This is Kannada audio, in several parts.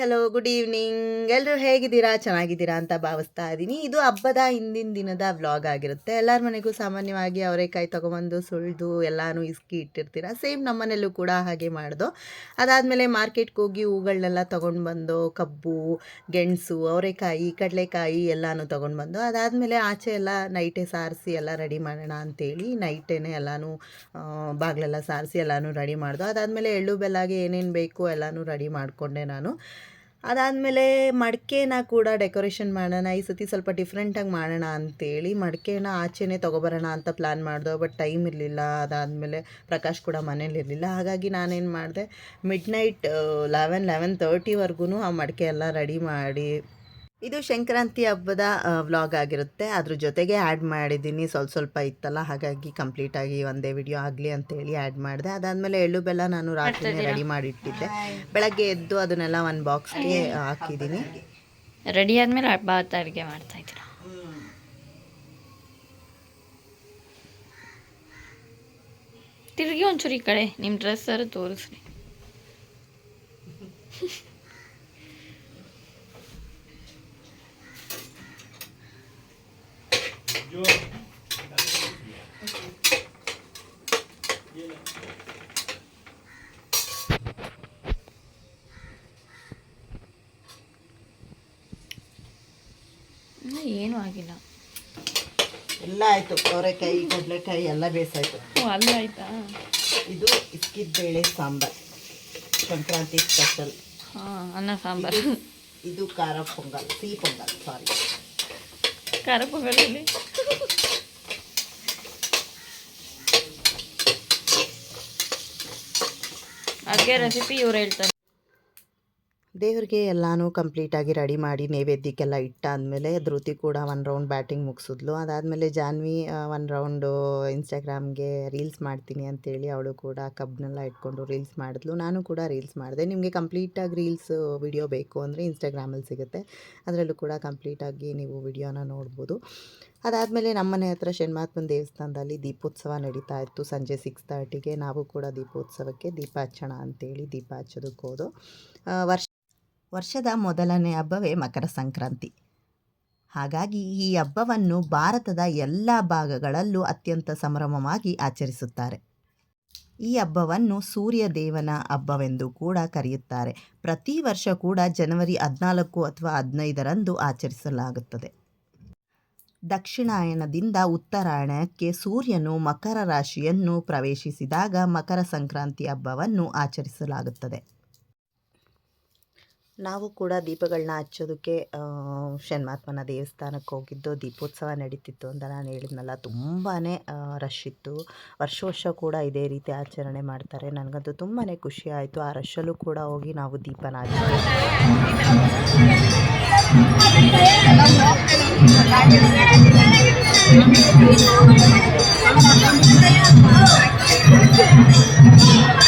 ಹಲೋ ಗುಡ್ ಈವ್ನಿಂಗ್ ಎಲ್ಲರೂ ಹೇಗಿದ್ದೀರಾ? ಚೆನ್ನಾಗಿದ್ದೀರಾ ಅಂತ ಭಾವಿಸ್ತಾ ಇದ್ದೀನಿ. ಇದು ಹಬ್ಬದ ಹಿಂದಿನ ದಿನದ ವ್ಲಾಗ್ ಆಗಿರುತ್ತೆ. ಎಲ್ಲರ ಮನೆಗೂ ಸಾಮಾನ್ಯವಾಗಿ ಅವರೆಕಾಯಿ ತೊಗೊಬಂದು, ಸುಳಿದು, ಎಲ್ಲಾನು ಇಸ್ಕಿ ಇಟ್ಟಿರ್ತೀರ? ಸೇಮ್ ನಮ್ಮನೆಯಲ್ಲೂ ಕೂಡ ಹಾಗೆ ಮಾಡಿದು. ಅದಾದಮೇಲೆ ಮಾರ್ಕೆಟ್ಗೆ ಹೋಗಿ ಹೂಗಳನ್ನೆಲ್ಲ ತೊಗೊಂಡು ಬಂದು ಕಬ್ಬು, ಗೆಣಸು, ಅವರೆಕಾಯಿ, ಕಡಲೆಕಾಯಿ ಎಲ್ಲಾನು ತೊಗೊಂಡು ಬಂದು ಅದಾದಮೇಲೆ ಆಚೆ ಎಲ್ಲ ನೈಟೇ ಸಾರಿಸಿ ಎಲ್ಲ ರೆಡಿ ಮಾಡೋಣ ಅಂತೇಳಿ ನೈಟೇನೆ ಎಲ್ಲನೂ ಬಾಗಿಲೆಲ್ಲ ಸಾರಿಸಿ ಎಲ್ಲನೂ ರೆಡಿ ಮಾಡ್ದು, ಅದಾದಮೇಲೆ ಎಳ್ಳು ಬೆಲ್ಲಾಗೆ ಏನೇನು ಬೇಕು ಎಲ್ಲಾನು ರೆಡಿ ಮಾಡಿಕೊಂಡೆ ನಾನು. ಅದಾದಮೇಲೆ ಮಡಿಕೆನ ಕೂಡ ಡೆಕೋರೇಷನ್ ಮಾಡೋಣ, ಈ ಸತಿ ಸ್ವಲ್ಪ ಡಿಫ್ರೆಂಟಾಗಿ ಮಾಡೋಣ ಅಂತೇಳಿ ಮಡಿಕೆನ ಆಚೆನೇ ತೊಗೊಬರೋಣ ಅಂತ ಪ್ಲ್ಯಾನ್ ಮಾಡಿದೆ ಬಟ್ ಟೈಮ್ ಇರಲಿಲ್ಲ. ಅದಾದಮೇಲೆ ಪ್ರಕಾಶ್ ಕೂಡ ಮನೇಲಿ ಇರಲಿಲ್ಲ. ಹಾಗಾಗಿ ನಾನೇನು ಮಾಡಿದೆ ಮಿಡ್ ನೈಟ್ ಲೆವೆನ್ ಲೆವೆನ್ ತರ್ಟಿವರೆಗೂ ಆ ಮಡಿಕೆ ಎಲ್ಲ ರೆಡಿ ಮಾಡಿ ಇದು ಸಂಕ್ರಾಂತಿ ಹಬ್ಬದ ವ್ಲಾಗ್ ಆಗಿರುತ್ತೆ. ಅದ್ರ ಜೊತೆಗೆ ಆ್ಯಡ್ ಮಾಡಿದ್ದೀನಿ. ಸ್ವಲ್ಪ ಸ್ವಲ್ಪ ಇತ್ತಲ್ಲ ಹಾಗಾಗಿ ಕಂಪ್ಲೀಟಾಗಿ ಒಂದೇ ವಿಡಿಯೋ ಆಗಲಿ ಅಂತೇಳಿ ಆ್ಯಡ್ ಮಾಡಿದೆ. ಅದಾದಮೇಲೆ ಎಳ್ಳು ಬೆಲ್ಲ ನಾನು ರಾತ್ರಿನೇ ರೆಡಿ ಮಾಡಿಟ್ಟಿದ್ದೆ. ಬೆಳಗ್ಗೆ ಎದ್ದು ಅದನ್ನೆಲ್ಲ ಒಂದು ಬಾಕ್ಸ್ಗೆ ಹಾಕಿದ್ದೀನಿ. ರೆಡಿ ಆದ್ಮೇಲೆ ಹಬ್ಬ ಅಡುಗೆ ಮಾಡ್ತಾ ಇದ್ದೀರಾ? ತಿರುಗಿ ಒಂಚೂರು ಈ ಕಡೆ. ನಿಮ್ಮ ಡ್ರೆಸ್ಸರು ತೋರಿಸ್ರಿ. ಇನ್ನೂ ಏನು ಆಗಿಲ್ಲ. ಎಲ್ಲ ಆಯಿತು ಅವರೆಕಾಯಿ ಕಡಲೆಕಾಯಿ ಎಲ್ಲ ಬೇಸಾಯಿತು. ಓ ಅಲ್ಲಾಯ್ತಾ ಇದು ಇಕ್ಕಿದ ಬೇಳೆ ಸಾಂಬಾರ್ ಸಂಕ್ರಾಂತಿ ಸ್ಪೆಷಲ್ ಹಾಂ ಅನ್ನ ಸಾಂಬಾರು. ಇದು ಖಾರ ಪೊಂಗಲ್ ಸಿಹಿ ಪೊಂಗಲ್ ಸಾರಿ ಖಾರ ಪೊಂಗಲಲ್ಲಿ ಅಡುಗೆ ರೆಸಿಪಿ ಇವ್ರು ಹೇಳ್ತಾರೆ ದೇವ್ರಿಗೆ ಎಲ್ಲನೂ ಕಂಪ್ಲೀಟಾಗಿ ರೆಡಿ ಮಾಡಿ ನೈವೇದ್ಯಕ್ಕೆಲ್ಲ ಇಟ್ಟಾದಮೇಲೆ ಧೃತಿ ಕೂಡ ಒಂದು ರೌಂಡ್ ಬ್ಯಾಟಿಂಗ್ ಮುಗಿಸಿದ್ಲು. ಅದಾದಮೇಲೆ ಜಾನ್ವಿ ಒಂದು ರೌಂಡು ಇನ್ಸ್ಟಾಗ್ರಾಮ್ಗೆ ರೀಲ್ಸ್ ಮಾಡ್ತೀನಿ ಅಂತೇಳಿ ಅವಳು ಕೂಡ ಕಬ್ನೆಲ್ಲ ಇಟ್ಕೊಂಡು ರೀಲ್ಸ್ ಮಾಡಿದ್ಲು. ನಾನು ಕೂಡ ರೀಲ್ಸ್ ಮಾಡಿದೆ. ನಿಮಗೆ ಕಂಪ್ಲೀಟಾಗಿ ರೀಲ್ಸ್ ವಿಡಿಯೋ ಬೇಕು ಅಂದರೆ ಇನ್ಸ್ಟಾಗ್ರಾಮಲ್ಲಿ ಸಿಗುತ್ತೆ. ಅದರಲ್ಲೂ ಕೂಡ ಕಂಪ್ಲೀಟಾಗಿ ನೀವು ವಿಡಿಯೋನ ನೋಡ್ಬೋದು. ಅದಾದಮೇಲೆ ನಮ್ಮನೆ ಹತ್ರ ಶನ್ಮಾತ್ಮನ ದೇವಸ್ಥಾನದಲ್ಲಿ ದೀಪೋತ್ಸವ ನಡೀತಾ ಇತ್ತು. ಸಂಜೆ ಸಿಕ್ಸ್ ತರ್ಟಿಗೆ ನಾವು ಕೂಡ ದೀಪೋತ್ಸವಕ್ಕೆ ದೀಪ ಹಚ್ಚೋಣ ಅಂತೇಳಿ ದೀಪ ಹಚ್ಚೋದಕ್ಕೆ ಹೋದು ವರ್ಷ ವರ್ಷದ ಮೊದಲನೇ ಹಬ್ಬವೇ ಮಕರ ಸಂಕ್ರಾಂತಿ. ಹಾಗಾಗಿ ಈ ಹಬ್ಬವನ್ನು ಭಾರತದ ಎಲ್ಲ ಭಾಗಗಳಲ್ಲೂ ಅತ್ಯಂತ ಸಂಭ್ರಮವಾಗಿ ಆಚರಿಸುತ್ತಾರೆ. ಈ ಹಬ್ಬವನ್ನು ಸೂರ್ಯ ದೇವನ ಹಬ್ಬವೆಂದು ಕೂಡ ಕರೆಯುತ್ತಾರೆ. ಪ್ರತಿ ವರ್ಷ ಕೂಡ ಜನವರಿ ಹದಿನಾಲ್ಕು ಅಥವಾ ಹದಿನೈದರಂದು ಆಚರಿಸಲಾಗುತ್ತದೆ. ದಕ್ಷಿಣಾಯನದಿಂದ ಉತ್ತರಾಯಣಕ್ಕೆ ಸೂರ್ಯನು ಮಕರ ರಾಶಿಯನ್ನು ಪ್ರವೇಶಿಸಿದಾಗ ಮಕರ ಸಂಕ್ರಾಂತಿ ಹಬ್ಬವನ್ನು ಆಚರಿಸಲಾಗುತ್ತದೆ. ನಾವು ಕೂಡ ದೀಪಗಳನ್ನ ಹಚ್ಚೋದಕ್ಕೆ ಶನ್ಮಾತ್ಮನ ದೇವಸ್ಥಾನಕ್ಕೆ ಹೋಗಿದ್ದು, ದೀಪೋತ್ಸವ ನಡೀತಿತ್ತು ಅಂತ ನಾನು ಹೇಳಿದ್ನಲ್ಲ. ತುಂಬಾ ರಶ್ ಇತ್ತು. ವರ್ಷ ವರ್ಷ ಕೂಡ ಇದೇ ರೀತಿ ಆಚರಣೆ ಮಾಡ್ತಾರೆ. ನನಗಂತೂ ತುಂಬಾ ಖುಷಿ ಆಯಿತು. ಆ ರಶಲ್ಲೂ ಕೂಡ ಹೋಗಿ ನಾವು ದೀಪನ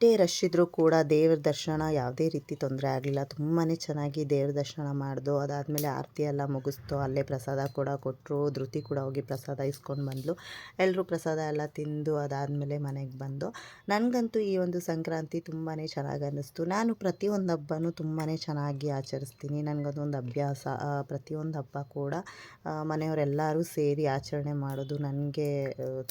ಇಷ್ಟೇ ರಶ್ ಇದ್ದರೂ ಕೂಡ ದೇವ್ರ ದರ್ಶನ ಯಾವುದೇ ರೀತಿ ತೊಂದರೆ ಆಗಲಿಲ್ಲ. ತುಂಬಾ ಚೆನ್ನಾಗಿ ದೇವ್ರ ದರ್ಶನ ಮಾಡಿದು, ಅದಾದಮೇಲೆ ಆರತಿ ಎಲ್ಲ ಮುಗಿಸ್ತು ಅಲ್ಲೇ ಪ್ರಸಾದ ಕೂಡ ಕೊಟ್ಟರು ಧೃತಿ ಕೂಡ ಹೋಗಿ ಪ್ರಸಾದ ಇಸ್ಕೊಂಡು ಬಂದಳು ಎಲ್ಲರೂ ಪ್ರಸಾದ ಎಲ್ಲ ತಿಂದು, ಅದಾದಮೇಲೆ ಮನೆಗೆ ಬಂದು. ನನಗಂತೂ ಈ ಒಂದು ಸಂಕ್ರಾಂತಿ ತುಂಬಾ ಚೆನ್ನಾಗಿ ಅನ್ನಿಸ್ತು. ನಾನು ಪ್ರತಿಯೊಂದು ಹಬ್ಬನೂ ತುಂಬಾ ಚೆನ್ನಾಗಿ ಆಚರಿಸ್ತೀನಿ. ನನಗದೊಂದು ಅಭ್ಯಾಸ ಪ್ರತಿಯೊಂದು ಹಬ್ಬ ಕೂಡ ಮನೆಯವರೆಲ್ಲರೂ ಸೇರಿ ಆಚರಣೆ ಮಾಡೋದು ನನಗೆ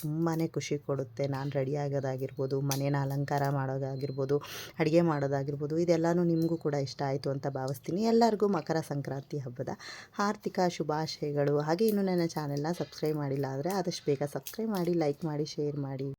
ತುಂಬಾ ಖುಷಿ ಕೊಡುತ್ತೆ. ನಾನು ರೆಡಿ ಆಗೋದಾಗಿರ್ಬೋದು, ಮನೇನ ಅಲಂಕಾರ ಮಾಡೋದಾಗಿರ್ಬೋದು, ಅಡುಗೆ ಮಾಡೋದಾಗಿರ್ಬೋದು, ಇದೆಲ್ಲನೂ ನಿಮಗೂ ಕೂಡ ಇಷ್ಟ ಆಯಿತು ಅಂತ ಭಾವಿಸ್ತೀನಿ. ಎಲ್ಲರಿಗೂ ಮಕರ ಸಂಕ್ರಾಂತಿ ಹಬ್ಬದ ಆರ್ಥಿಕ ಶುಭಾಶಯಗಳು. ಹಾಗೆ ಇನ್ನೂ ನನ್ನ ಚಾನೆಲ್ನ ಸಬ್ಸ್ಕ್ರೈಬ್ ಮಾಡಿಲ್ಲ ಆದರೆ ಆದಷ್ಟು ಬೇಗ ಸಬ್ಸ್ಕ್ರೈಬ್ ಮಾಡಿ, ಲೈಕ್ ಮಾಡಿ, ಶೇರ್ ಮಾಡಿ.